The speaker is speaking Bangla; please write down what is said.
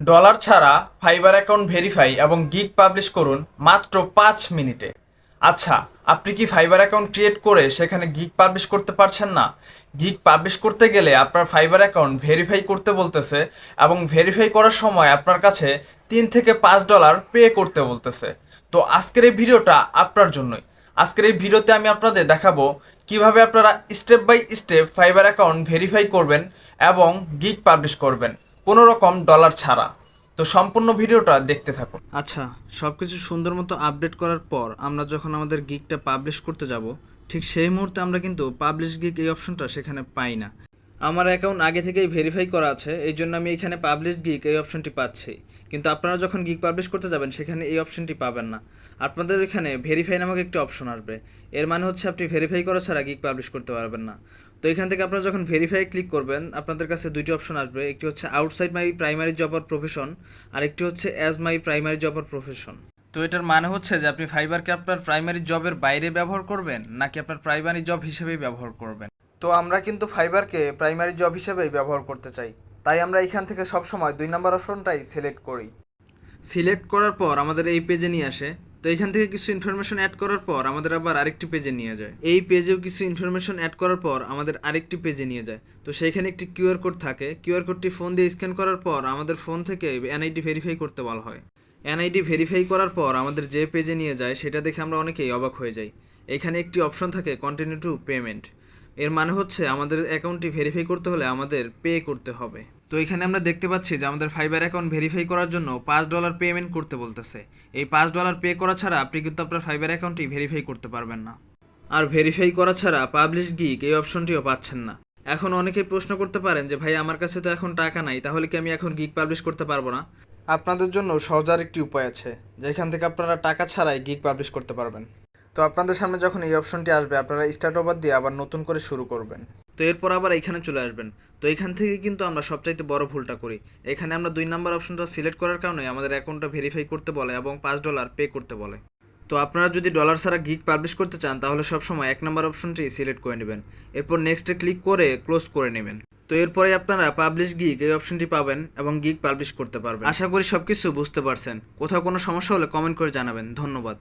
ডলার ছাড়া ফাইবার অ্যাকাউন্ট ভেরিফাই এবং গিগ পাবলিশ করুন মাত্র পাঁচ মিনিটে। আচ্ছা আপনি কি ফাইবার অ্যাকাউন্ট ক্রিয়েট করে সেখানে গিগ পাবলিশ করতে পারছেন না? গিগ পাবলিশ করতে গেলে আপনার ফাইবার অ্যাকাউন্ট ভেরিফাই করতে বলতেছে এবং ভেরিফাই করার সময় আপনার কাছে তিন থেকে পাঁচ ডলার পে করতে বলতেছে। তো আজকের এই ভিডিওটা আপনার জন্যই। আজকের এই ভিডিওতে আমি আপনাদের দেখাবো কীভাবে আপনারা step by step Fiverr account verify করবেন এবং গিগ পাবলিশ করবেন। কোনো রকম ডলার ছাড়া। তো সম্পূর্ণ ভিডিওটা দেখতে থাকুন। আচ্ছা সব কিছু সুন্দর মতো আপডেট করার পর আমরা যখন আমাদের গিকটা পাবলিশ করতে যাব, ঠিক সেই মুহূর্তে আমরা কিন্তু পাবলিশ গিক এই অপশনটা সেখানে পাই না। আমার অ্যাকাউন্ট আগে থেকেই ভেরিফাই করা আছে, এই জন্য আমি এখানে পাবলিশ গিক এই অপশনটি পাচ্ছি। কিন্তু আপনারা যখন গিক পাবলিশ করতে যাবেন, সেখানে এই অপশনটি পাবেন না। আপনাদের এখানে ভেরিফাই নামক একটি অপশন আসবে। এর মানে হচ্ছে আপনি ভেরিফাই করা ছাড়া গিক পাবলিশ করতে পারবেন না। তো এখান থেকে আপনারা যখন ভেরিফাই ক্লিক করবেন, আপনাদের কাছে দুইটি অপশন আসবে। একটি হচ্ছে outside my primary job or profession আর একটি হচ্ছে as my primary job or profession তো এটার মানে হচ্ছে যে আপনি ফাইবারকে আপনার প্রাইমারি জবের বাইরে ব্যবহার করবেন, নাকি আপনার প্রাইমারি জব হিসেবেই ব্যবহার করবেন? তো আমরা কিন্তু ফাইবারকে প্রাইমারি জব হিসেবেই ব্যবহার করতে চাই। তাই আমরা এখান থেকে সবসময় দুই নম্বর অপশনটাই সিলেক্ট করি। সিলেক্ট করার পর আমাদের এই পেজে নিয়ে আসে। তো এখান থেকে কিছু ইনফরমেশন অ্যাড করার পর আমাদের আবার আরেকটি পেজে নিয়ে যায়। এই পেজেও কিছু ইনফরমেশন অ্যাড করার পর আমাদের আরেকটি পেজে নিয়ে যায়। তো সেইখানে একটি কিউআর কোড থাকে। কিউআর কোডটি ফোন দিয়ে স্ক্যান করার পর আমাদের ফোন থেকে এনআইডি ভেরিফাই করতে বলা হয়। এনআইডি ভেরিফাই করার পর আমাদের যে পেজে নিয়ে যায় সেটা দেখে আমরা অনেকেই অবাক হয়ে যাই। এখানে একটি অপশন থাকে কন্টিনিউ টু পেমেন্ট। এর মানে হচ্ছে আমাদের অ্যাকাউন্টটি ভেরিফাই করতে হলে আমাদের পে করতে হবে। তো এখানে আমরা দেখতে পাচ্ছি যে আমাদের ফাইবার অ্যাকাউন্ট ভেরিফাই করার জন্য পাঁচ ডলার পেমেন্ট করতে বলতেছে। এই পাঁচ ডলার পে করা ছাড়া আপনি কিন্তু আপনার ফাইবার অ্যাকাউন্টটি ভেরিফাই করতে পারবেন না। আর ভেরিফাই করা ছাড়া পাবলিশ গিক এই অপশনটিও পাচ্ছেন না। এখন অনেকেই প্রশ্ন করতে পারেন যে, ভাই, আমার কাছে তো এখন টাকা নাই, তাহলে কি আমি এখন গিক পাবলিশ করতে পারব না? আপনাদের জন্য সহজ আর একটি উপায় আছে, যেখান থেকে আপনারা টাকা ছাড়াই গিক পাবলিশ করতে পারবেন। তো আপনাদের সামনে যখন এই অপশনটি আসবে, আপনারা স্টার্ট ওভার দিয়ে আবার নতুন করে শুরু করবেন। তো এরপর আবার এখানে চলে আসবেন। তো এখান থেকে কিন্তু আমরা সবচাইতে বড় ভুলটা করি। এখানে আমরা দুই নাম্বার অপশনটা সিলেক্ট করার কারণে আমাদের অ্যাকাউন্টটা ভেরিফাই করতে বলে এবং পাঁচ ডলার পে করতে বলে। তো আপনারা যদি ডলার ছাড়া গিগ পাবলিশ করতে চান, তাহলে সবসময় এক নম্বর অপশনটি সিলেক্ট করে নেবেন। এরপর নেক্সটে ক্লিক করে ক্লোজ করে নেবেন। তো এরপরে আপনারা পাবলিশ গিগ এই অপশনটি পাবেন এবং গিগ পাবলিশ করতে পারবেন। আশা করি সবকিছু বুঝতে পারছেন। কোথাও কোনো সমস্যা হলে কমেন্ট করে জানাবেন। ধন্যবাদ।